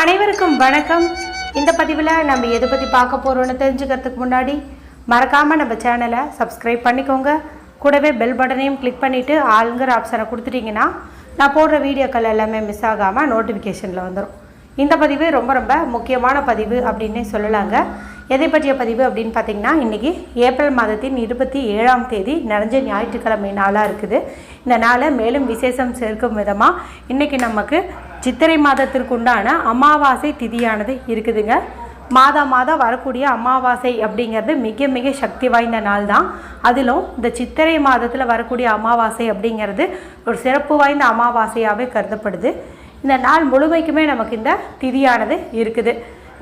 அனைவருக்கும் வணக்கம். இந்த பதிவில் நம்ம எதை பற்றி பார்க்க போகிறோன்னு தெரிஞ்சுக்கிறதுக்கு முன்னாடி மறக்காமல் நம்ம சேனலை சப்ஸ்கிரைப் பண்ணிக்கோங்க. கூடவே பெல் பட்டனையும் கிளிக் பண்ணிவிட்டு ஆளுங்கிற ஆப்ஷனை கொடுத்துட்டிங்கன்னா நான் போடுற வீடியோக்கள் எல்லாமே மிஸ் ஆகாமல் நோட்டிஃபிகேஷனில் வந்துடும் இந்த பதிவு ரொம்ப ரொம்ப முக்கியமான பதிவு அப்படின்னே சொல்லலாங்க. எதை பற்றிய பதிவு அப்படின்னு பார்த்தீங்கன்னா இன்றைக்கி ஏப்ரல் மாதத்தின் இருபத்தி ஏழாம் தேதி நிறைஞ்ச ஞாயிற்றுக்கிழமை நாளாக இருக்குது. இந்த நாளை மேலும் விசேஷம் சேர்க்கும் விதமாக இன்றைக்கி நமக்கு சித்திரை மாதத்திற்கு உண்டான அமாவாசை திதியானது இருக்குதுங்க. மாதம் மாதம் வரக்கூடிய அமாவாசை அப்படிங்கிறது மிக மிக சக்தி வாய்ந்த நாள் தான் அதிலும் இந்த சித்திரை மாதத்தில் வரக்கூடிய அமாவாசை அப்படிங்கிறது ஒரு சிறப்பு வாய்ந்த அமாவாசையாகவே கருதப்படுது. இந்த நாள் முழுமைக்குமே நமக்கு இந்த திதியானது இருக்குது.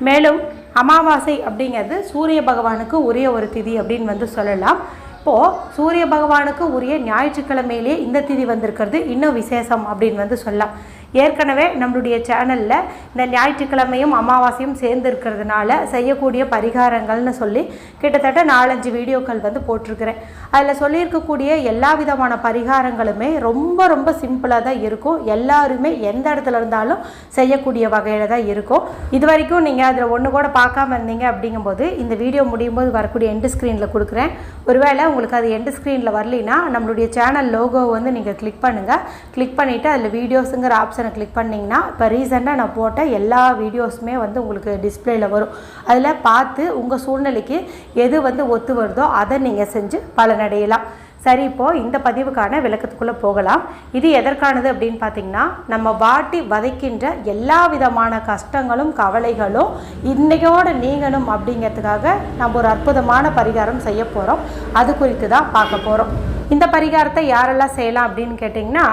மேலும் அமாவாசை அப்படிங்கிறது சூரிய பகவானுக்கு உரிய ஒரு திதி அப்படின்னு வந்து சொல்லலாம். இப்போது சூரிய பகவானுக்கு உரிய ஞாயிற்றுக்கிழமையிலேயே இந்த திதி வந்திருக்கிறது. இன்னும் விசேஷம் அப்படின்னு வந்து சொல்லலாம். ஏற்கனவே நம்மளுடைய சேனலில் இந்த ஞாயிற்றுக்கிழமையும் அமாவாசையும் சேர்ந்து இருக்கிறதுனால செய்யக்கூடிய பரிகாரங்கள்னு சொல்லி கிட்டத்தட்ட நாலஞ்சு வீடியோக்கள் வந்து போட்டிருக்கிறேன். அதில் சொல்லியிருக்கக்கூடிய எல்லா விதமான பரிகாரங்களுமே ரொம்ப ரொம்ப சிம்பிளாக தான் இருக்கும். எல்லாருமே எந்த இடத்துல இருந்தாலும் செய்யக்கூடிய வகையில் தான் இருக்கும். இது வரைக்கும் நீங்கள் அதில் ஒன்று கூட பார்க்காம இருந்தீங்க அப்படிங்கும்போது இந்த வீடியோ முடியும் போது வரக்கூடிய எண்டு ஸ்க்ரீனில் கொடுக்குறேன். ஒருவேளை உங்களுக்கு அது எண்டு ஸ்க்ரீனில் வரலைன்னா நம்மளுடைய சேனல் லோகோ வந்து நீங்கள் கிளிக் பண்ணுங்கள் கிளிக் பண்ணிவிட்டு அதில் வீடியோஸுங்கிற ஆப்ஷன் கிளிக் பண்ணிங்கன்னா இப்போ ரீசெண்டாக நான் போட்ட எல்லா வீடியோஸுமே வந்து உங்களுக்கு டிஸ்பிளேயில் வரும். அதில் பார்த்து உங்கள் சூழ்நிலைக்கு எது வந்து ஒத்து வருதோ அதை நீங்கள் செஞ்சு பலனடையலாம். சரி இப்போது இந்த பதிவுக்கான விளக்கத்துக்குள்ளே போகலாம். இது எதற்கானது அப்படின்னு பார்த்தீங்கன்னா நம்ம வாட்டி வதைக்கின்ற எல்லா விதமான கஷ்டங்களும் கவலைகளும் இன்னையோடு நீங்கணும் அப்படிங்கிறதுக்காக நம்ம ஒரு அற்புதமான பரிகாரம் செய்ய போகிறோம் அது குறித்து தான் பார்க்க போகிறோம் இந்த பரிகாரத்தை யாரெல்லாம் செய்யலாம் அப்படின்னு கேட்டிங்கன்னா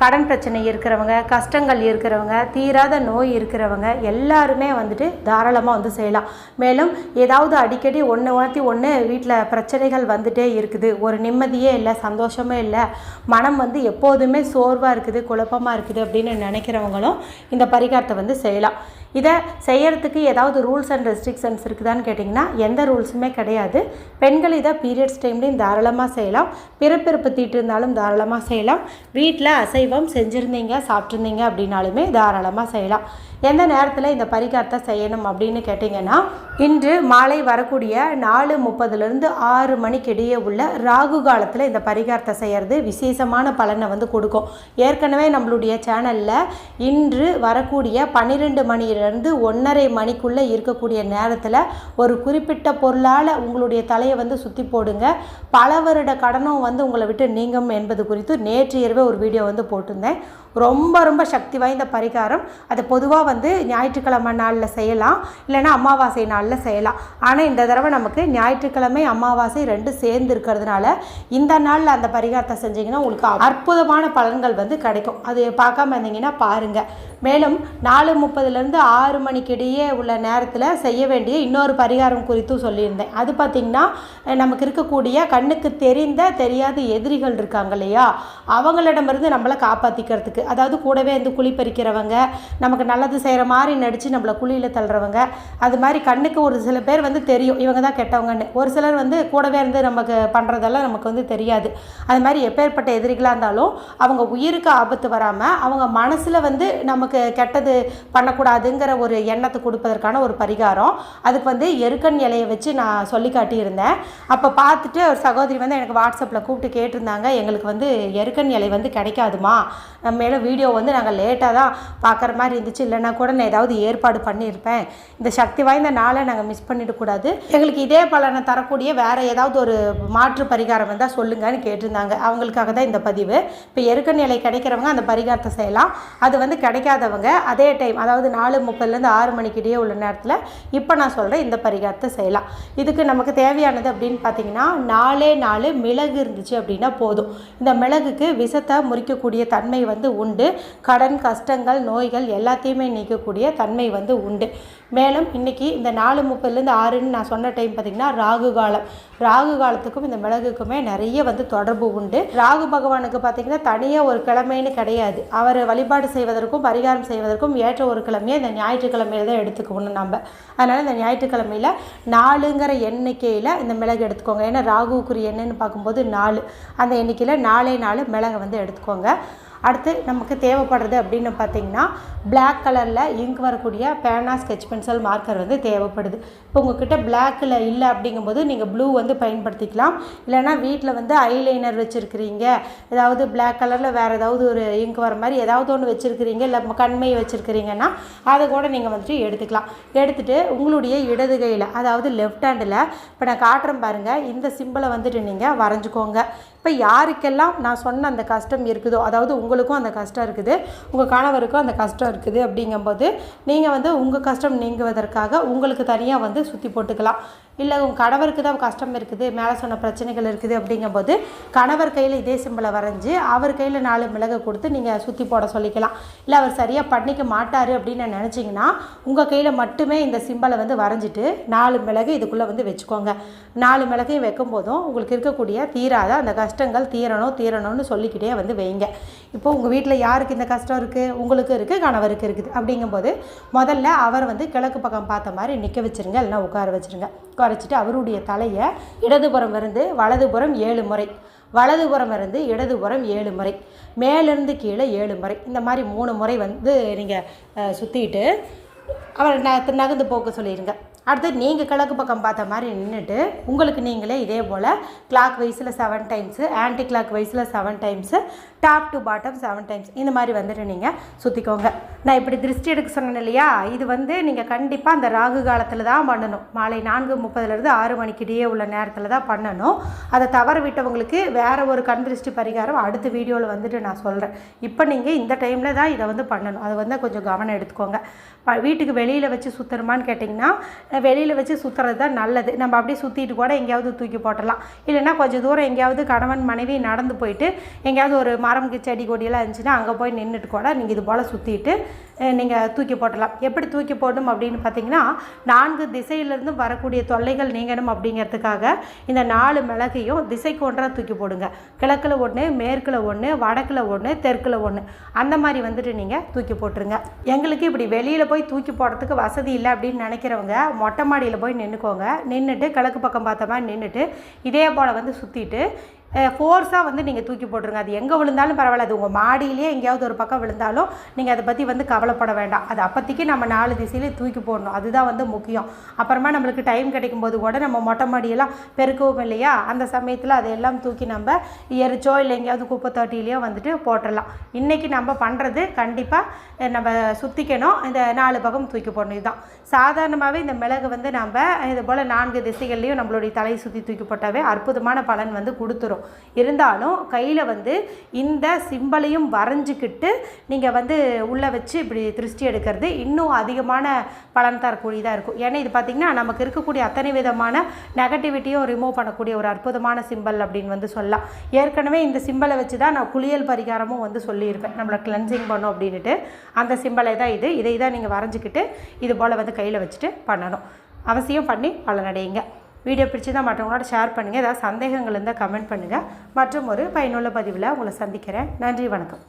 கடன் பிரச்சனை இருக்கிறவங்க கஷ்டங்கள் இருக்கிறவங்க தீராத நோய் இருக்கிறவங்க எல்லாருமே வந்துட்டு தாராளமாக வந்து செய்யலாம். மேலும் ஏதாவது அடிக்கடி ஒன்று மாற்றி ஒன்று வீட்டில் பிரச்சனைகள் வந்துட்டே இருக்குது. ஒரு நிம்மதியே இல்லை சந்தோஷமே இல்லை. மனம் வந்து எப்போதுமே சோர்வாக இருக்குது குழப்பமாக இருக்குது அப்படின்னு நினைக்கிறவங்களும் இந்த பரிகாரத்தை வந்து செய்யலாம். இதை செய்கிறதுக்கு ஏதாவது ரூல்ஸ் அண்ட் ரெஸ்ட்ரிக்ஷன்ஸ் இருக்குதான்னு கேட்டிங்கன்னா எந்த ரூல்ஸுமே கிடையாது. பெண்கள் இதை பீரியட்ஸ் டைம்லேயும் தாராளமாக செய்யலாம். பிறப்பிறப்பு தீட்டு இருந்தாலும் தாராளமாக செய்யலாம். வீட்டில் அசைவம் செஞ்சுருந்தீங்க சாப்பிட்ருந்தீங்க அப்படின்னாலுமே தாராளமாக செய்யலாம். எந்த நேரத்தில் இந்த பரிகாரத்தை செய்யணும் அப்படின்னு கேட்டிங்கன்னா இன்று மாலை வரக்கூடிய நாலு முப்பதுலேருந்து ஆறு மணிக்கு இடையே உள்ள ராகு காலத்தில் இந்த பரிகாரத்தை செய்கிறது விசேஷமான பலனை வந்து கொடுக்கும். ஏற்கனவே நம்மளுடைய சேனலில் இன்று வரக்கூடிய பன்னிரெண்டு மணியிலேருந்து ஒன்றரை மணிக்குள்ளே இருக்கக்கூடிய நேரத்தில் ஒரு குறிப்பிட்ட பொருளால் உங்களுடைய தலையை வந்து சுற்றி போடுங்க. பல வருட கடனும் வந்து உங்களை விட்டு நீங்கும் என்பது குறித்து நேற்று இரவே ஒரு வீடியோ வந்து போட்டிருந்தேன். ரொம்ப ரொம்ப சக்தி வாய்ந்த பரிகாரம். அது பொதுவாக வந்து ஞாயிற்றுக்கிழமை நாளில் செய்யலாம் இல்லைன்னா அமாவாசை நாளில் செய்யலாம். ஆனால் இந்த தடவை நமக்கு ஞாயிற்றுக்கிழமை அமாவாசை ரெண்டு சேர்ந்து இருக்கிறதுனால இந்த நாளில் அந்த பரிகாரத்தை செஞ்சீங்கன்னா உங்களுக்கு அற்புதமான பலன்கள் வந்து கிடைக்கும். அது பார்க்காம இருந்தீங்கன்னா பாருங்கள் மேலும் நாலு முப்பதுலேருந்து ஆறு மணிக்கு இடையே உள்ள நேரத்தில் செய்ய வேண்டிய இன்னொரு பரிகாரம் குறித்தும் சொல்லியிருந்தேன். அது பார்த்திங்கன்னா நமக்கு இருக்கக்கூடிய கண்ணுக்கு தெரிந்த தெரியாத எதிரிகள் இருக்காங்க இல்லையா? அவங்களிடமிருந்து நம்மளை காப்பாற்றிக்கிறதுக்கு அதாவது கூடவே வந்து குழி பறிக்கிறவங்க நமக்கு நல்லது செய்கிற மாதிரி நடித்து நம்மளை குழியில் தள்ளுறவங்க. அது மாதிரி கண்ணுக்கு ஒரு சில பேர் வந்து தெரியும். இவங்க தான் கெட்டவங்கன்னு. ஒரு சிலர் வந்து கூடவே இருந்து நமக்கு பண்ணுறதெல்லாம் நமக்கு வந்து தெரியாது. அது மாதிரி எப்பேற்பட்ட எதிரிகளாக இருந்தாலும் அவங்க உயிருக்கு ஆபத்து வராமல் அவங்க மனசில் வந்து நமக்கு கெட்டது பண்ணக்கூடாதுங்கிற ஒரு எண்ணத்தை கொடுப்பதற்கான ஒரு பரிகாரம். அதுக்கு வந்து எருக்கன் இலையை வச்சு நான் சொல்லி காட்டியிருந்தேன். அப்போ பார்த்துட்டு ஒரு சகோதரி வந்து எனக்கு வாட்ஸ்அப்பில் கூப்பிட்டு கேட்டிருந்தாங்க. எங்களுக்கு வந்து எருக்கன் இலை வந்து கிடைக்காதுமா. மேலும் வீடியோ வந்து நாங்கள் லேட்டாக தான் பார்க்குற மாதிரி இருந்துச்சு. இல்லைன்னா கூட நான் ஏதாவது ஏற்பாடு பண்ணியிருப்பேன். இந்த சக்தி வாய்ந்த நாளை நாங்கள் மிஸ் பண்ணிடக்கூடாது. எங்களுக்கு இதே பலனை தரக்கூடிய வேறு ஏதாவது ஒரு மாற்று பரிகாரம் இருந்தால் சொல்லுங்கன்னு கேட்டிருந்தாங்க. அவங்களுக்காக தான் இந்த பதிவு. இப்போ எருக்க நிலை கிடைக்கிறவங்க அந்த பரிகாரத்தை செய்யலாம். அது வந்து கிடைக்காதவங்க அதே டைம் அதாவது நாலு முப்பதுலேருந்து ஆறு மணிக்கிட்டேயே உள்ள நேரத்தில் இப்போ நான் சொல்கிறேன் இந்த பரிகாரத்தை செய்யலாம். இதுக்கு நமக்கு தேவையானது அப்படின்னு பார்த்தீங்கன்னா நாலே நாலு மிளகு இருந்துச்சு அப்படின்னா போதும். இந்த மிளகுக்கு விஷத்தை முறிக்கக்கூடிய தன்மை வந்து உண்டு. கடன் கஷ்டங்கள் நோய்கள் எல்லாத்தையுமே நீக்கக்கூடிய தன்மை வந்து உண்டு. மேலும் இன்றைக்கி இந்த நாலு முப்பதுலேருந்து ஆறுன்னு நான் சொன்ன டைம் பார்த்திங்கன்னா ராகு காலம். ராகு காலத்துக்கும் இந்த மிளகுக்குமே நிறைய வந்து தொடர்பு உண்டு. ராகு பகவானுக்கு பார்த்திங்கன்னா தனியாக ஒரு கிழமைன்னு கிடையாது. அவர் வழிபாடு செய்வதற்கும் பரிகாரம் செய்வதற்கும் ஏற்ற ஒரு கிழமையை இந்த ஞாயிற்றுக்கிழமையில தான் எடுத்துக்கணும் நம்ம. அதனால் இந்த ஞாயிற்றுக்கிழமையில் நாலுங்கிற எண்ணிக்கையில் இந்த மிளகு எடுத்துக்கோங்க. ஏன்னா ராகுக்குரிய எண்ணுன்னு பார்க்கும்போது நாலு. அந்த எண்ணிக்கையில் நாலே நாலு மிளகை வந்து எடுத்துக்கோங்க. அடுத்து நமக்கு தேவைப்படுறது அப்படின்னு பார்த்தீங்கன்னா பிளாக் கலரில் இங்க் வரக்கூடிய பேனா ஸ்கெட்ச் பென்சில் மார்க்கர் வந்து தேவைப்படுது. இப்போ உங்ககிட்ட பிளாக்கில் இல்லை அப்படிங்கும்போது நீங்கள் ப்ளூ வந்து பயன்படுத்திக்கலாம். இல்லைன்னா வீட்டில் வந்து ஐலைனர் வச்சுருக்கிறீங்க. ஏதாவது பிளாக் கலரில் வேறு ஏதாவது ஒரு இங்க் வர மாதிரி ஏதாவது ஒன்று வச்சுருக்கிறீங்க. இல்லை கண்மை வச்சுருக்கிறீங்கன்னா அதை கூட நீங்கள் வந்துட்டு எடுத்துக்கலாம். எடுத்துகிட்டு உங்களுடைய இடது கையில் அதாவது லெஃப்ட் ஹேண்டில் இப்போ நான் காட்டுறேன் பாருங்கள் இந்த சிம்பிளை வந்துட்டு நீங்கள் வரைஞ்சிக்கோங்க. இப்போ யாருக்கெல்லாம் நான் சொன்ன அந்த கஷ்டம் இருக்குதோ அதாவது உங்களுக்கும் அந்த கஷ்டம் இருக்குது உங்கள் கணவருக்கும் அந்த கஷ்டம் இருக்குது அப்படிங்கும்போது நீங்கள் வந்து உங்கள் கஷ்டம் நீங்குவதற்காக உங்களுக்கு தனியாக வந்து சுற்றி போட்டுக்கலாம். இல்லை உங்கள் கணவருக்கு தான் கஷ்டம் இருக்குது மேலே சொன்ன பிரச்சனைகள் இருக்குது அப்படிங்கும்போது கணவர் கையில் இதே சிம்பிளை வரைஞ்சி அவர் கையில் நாலு மிளகு கொடுத்து நீங்கள் சுற்றி போட சொல்லிக்கலாம். இல்லை அவர் சரியாக பண்ணிக்க மாட்டார் அப்படின்னு நினச்சிங்கன்னா உங்கள் கையில் மட்டுமே இந்த சிம்பிளை வந்து வரைஞ்சிட்டு நாலு மிளகு இதுக்குள்ளே வந்து வச்சுக்கோங்க. நாலு மிளகையும் வைக்கும் போதும் உங்களுக்கு இருக்கக்கூடிய தீராத அந்த கஷ்டங்கள் தீரணும் தீரணும்னு சொல்லிக்கிட்டே வந்து வைங்க. இப்போ உங்கள் வீட்டில் யாருக்கு இந்த கஷ்டம் இருக்குது உங்களுக்கு இருக்குது கணவருக்கு இருக்குது. அப்படிங்கும்போது முதல்ல அவர் வந்து கிழக்கு பக்கம் பார்த்த மாதிரி நிற்க வச்சுருங்க இல்லைன்னா உட்கார வச்சுருங்க. உட்காரச்சிட்டு அவருடைய தலையை இடதுபுறம் இருந்து வலதுபுறம் ஏழு முறை. வலதுபுறம் இருந்து இடதுபுறம் ஏழு முறை. மேலேருந்து கீழே ஏழு முறை. இந்த மாதிரி மூணு முறை வந்து நீங்கள் சுற்றிட்டு அவர் ந நகர்ந்து போக்க சொல்லிடுங்க அடுத்து நீங்கள் கிழக்கு பக்கம் பார்த்த மாதிரி நின்றுட்டு உங்களுக்கு நீங்களே இதே போல் கிளாக் வைஸில் செவன் டைம்ஸு ஆன்டி கிளாக் வைஸில் seven times top to bottom seven times இந்த மாதிரி வந்துட்டு நீங்கள் சுற்றிக்கோங்க நான் இப்படி திருஷ்டி எடுக்க சொன்னேன் இல்லையா? இது வந்து நீங்கள் கண்டிப்பாக அந்த ராகு காலத்தில் தான் பண்ணணும். மாலை நான்கு முப்பதுலேருந்து ஆறு மணிக்கிடையே உள்ள நேரத்தில் தான் பண்ணணும். அதை தவற விட்டவங்களுக்கு வேறு ஒரு கண் திருஷ்டி பரிகாரம் அடுத்த வீடியோவில் வந்துட்டு நான் சொல்கிறேன் இப்போ நீங்கள் இந்த டைமில் தான் இதை வந்து பண்ணணும். அதை வந்து கொஞ்சம் கவனம் எடுத்துக்கோங்க. ப- வீட்டுக்கு வெளியில் வச்சு சுற்றுறமான்னு கேட்டிங்கன்னா வெளியில் வச்சு சுற்றுறது தான் நல்லது. நம்ம அப்படியே சுற்றிட்டு கூட எங்கேயாவது தூக்கி போட்டலாம் இல்லைன்னா கொஞ்சம் தூரம் எங்கேயாவது கணவன் மனைவி நடந்து போயிட்டு எங்கேயாவது ஒரு மரம் செடி கொடியெல்லாம் இருந்துச்சுன்னா அங்கே போய் நின்றுட்டு கூட நீங்கள் இது போல் சுற்றிட்டு நீங்கள் தூக்கி போட்டலாம். எப்படி தூக்கி போடணும் அப்படின்னு பார்த்தீங்கன்னா நான்கு திசையிலிருந்து வரக்கூடிய தொல்லைகள் நீங்கணும் அப்படிங்கிறதுக்காக இந்த நாலு மிளகையும் திசைக்கு ஒன்றாக தூக்கி போடுங்க. கிழக்கில் ஒன்று மேற்கில் ஒன்று வடக்கில் ஒன்று தெற்கில் ஒன்று அந்த மாதிரி வந்துட்டு நீங்கள் தூக்கி போட்டுருங்க. எங்களுக்கு இப்படி வெளியில் போய் தூக்கி போடுறதுக்கு வசதி இல்லை அப்படின்னு நினைக்கிறவங்க மொட்டை மாடியில் போய் நின்றுக்கோங்க நின்றுட்டு கிழக்கு பக்கம் பார்த்தோமா நின்றுட்டு இதே போல் வந்து சுற்றிட்டு ஃபோர்ஸாக வந்து நீங்கள் தூக்கி போட்டுருங்க. அது எங்கே விழுந்தாலும் பரவாயில்ல. அது உங்கள் மாடியிலேயே எங்கேயாவது ஒரு பக்கம் விழுந்தாலும் நீங்கள் அதை பற்றி வந்து கவலைப்பட வேண்டாம். அது அப்போதைக்கு நம்ம நாலு திசையிலே தூக்கி போடணும். அதுதான் வந்து முக்கியம். அப்புறமா நம்மளுக்கு டைம் கிடைக்கும் போது கூட நம்ம மொட்டை மாடியெல்லாம் பெருக்கவும் இல்லையா? அந்த சமயத்தில் அதையெல்லாம் தூக்கி நம்ம எரிச்சோ இல்லை எங்கேயாவது குப்பை தொட்டிலையோ வந்துட்டு போட்டுடலாம். இன்றைக்கி நம்ம பண்ணுறது கண்டிப்பாக நம்ம சுற்றிக்கணும் இந்த நாலு பக்கம் தூக்கி போடணும். இதுதான். சாதாரணமாகவே இந்த மிளகு வந்து நம்ம இது போல் நான்கு திசைகள்லையும் நம்மளுடைய தலையை சுற்றி தூக்கி போட்டாவே அற்புதமான பலன் வந்து கொடுத்துரும். இருந்தாலும் கையில் வந்து இந்த சிம்பலையும் வரைஞ்சிக்கிட்டு நீங்கள் வந்து உள்ளே வச்சு இப்படி திருஷ்டி எடுக்கிறது இன்னும் அதிகமான பலன் தரக்கூடியதாக இருக்கும். ஏன்னா இது பார்த்திங்கன்னா நமக்கு இருக்கக்கூடிய அத்தனை விதமான நெகட்டிவிட்டியும் ரிமூவ் பண்ணக்கூடிய ஒரு அற்புதமான சிம்பல் அப்படின்னு வந்து சொல்லலாம். ஏற்கனவே இந்த சிம்பலை வச்சு தான் நான் குளியல் பரிகாரமும் வந்து சொல்லியிருப்பேன். நம்மளை கிளென்சிங் பண்ணும் அப்படின்ட்டு அந்த சிம்பலை தான் இது. இதை தான் நீங்கள் வரைஞ்சிக்கிட்டு இது போல் வந்து கையில் வச்சுட்டு பண்ணணும். அவசியம் பண்ணி பலனடையுங்க. வீடியோ பிடிச்சிருந்தால் மற்றவங்களோட ஷேர் பண்ணுங்கள் ஏதாவது சந்தேகங்கள் இருந்தால் கமெண்ட் பண்ணுங்கள் மற்றும் ஒரு பயனுள்ள பதிவில் உங்களை சந்திக்கிறேன். நன்றி வணக்கம்.